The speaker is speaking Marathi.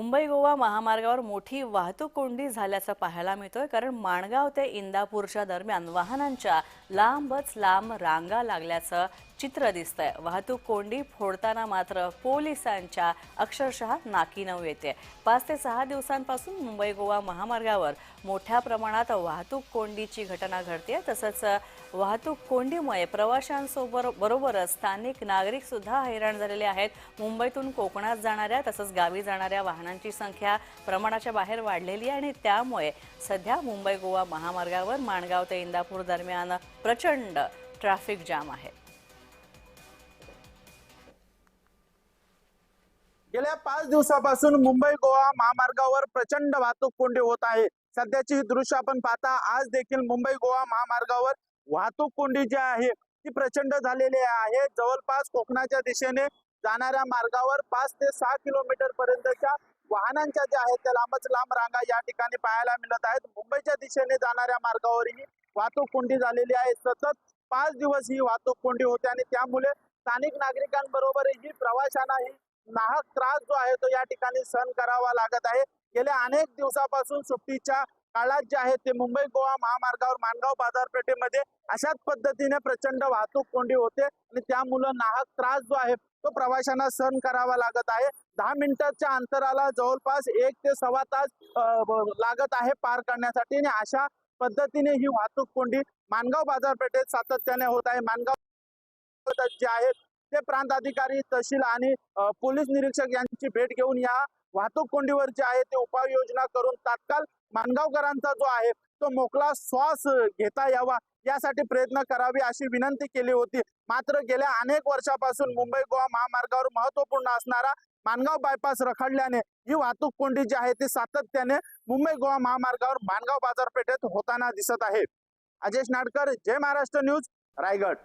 मुंबई गोवा महामार्गावर मोठी वाहतूक कोंडी झाल्याचं पाहायला मिळतोय कारण माणगाव ते इंदापूरच्या दरम्यान वाहनांच्या लांबच लांब रांगा लागल्याचं चित्र दिसतंय. वाहतूक कोंडी फोडताना मात्र पोलिसांच्या अक्षरशः नाकीनऊ येते. पाच ते सहा दिवसांपासून मुंबई गोवा महामार्गावर मोठ्या प्रमाणात वाहतूक कोंडीची घटना घडते तसंच वाहतूक कोंडीमुळे प्रवाशांसोबत बरोबरच स्थानिक नागरिक सुद्धा हैराण झालेले आहेत. मुंबईतून कोकणात जाणाऱ्या तसंच गावी जाणाऱ्या वाहनांची संख्या प्रमाणाच्या बाहेर वाढलेली आहे आणि त्यामुळे सध्या मुंबई गोवा महामार्गावर माणगाव ते इंदापूर दरम्यान प्रचंड ट्रॅफिक जाम आहे. गेल्या पाच दिवसापासून मुंबई गोवा महामार्गावर प्रचंड वाहतूक कोंडी होत आहे. सध्याची ही दृश्य आपण पाहता आज देखील मुंबई गोवा महामार्गावर वाहतूक कोंडी जी आहे ती प्रचंड झालेली आहे. जवळपास कोकणाच्या दिशेने जाणाऱ्या मार्गावर पाच ते सहा किलोमीटर पर्यंतच्या वाहनांच्या ज्या आहेत त्या लांबच लांब रांगा या ठिकाणी पाहायला मिळत आहेत. मुंबईच्या दिशेने जाणाऱ्या मार्गावरही वाहतूक कोंडी झालेली आहे. सतत पाच दिवस ही वाहतूक कोंडी होते आणि त्यामुळे स्थानिक नागरिकांबरोबरही प्रवाशांनाही नाहक त्रास जो आहे तो या ठिकाणी सहन करावा लागत आहे. गेल्या अनेक दिवसापासून सुट्टीच्या काळात जे आहे ते मुंबई गोवा महामार्गावर मानगाव बाजारपेठेमध्ये अशाच पद्धतीने प्रचंड वाहतूक कोंडी होते आणि त्यामुळं नाहक त्रास जो आहे तो प्रवाशांना सहन करावा लागत आहे. दहा मिनिटाच्या अंतराला जवळपास एक ते सव्वा तास लागत आहे पार करण्यासाठी आणि अशा पद्धतीने ही वाहतूक कोंडी माणगाव बाजारपेठेत सातत्याने होत आहे. माणगाव जे आहेत ते प्रांत अधिकारी तहसील आणि पोलीस निरीक्षक यांची भेट घेऊन या वाहतूक कोंडीवर जे आहे ते उपाययोजना करून तात्काळ मानगावकरांचा जो आहे तो मोकळा श्वास घेता यावा यासाठी प्रयत्न करावे अशी विनंती केली होती. मात्र गेल्या अनेक वर्षापासून मुंबई गोवा महामार्गावर महत्त्वपूर्ण असणारा माणगाव बायपास रखडल्याने ही वाहतूक कोंडी जी आहे ती सातत्याने मुंबई गोवा महामार्गावर मानगाव बाजारपेठेत होताना दिसत आहे. अजेश नाडकर जय महाराष्ट्र न्यूज रायगड.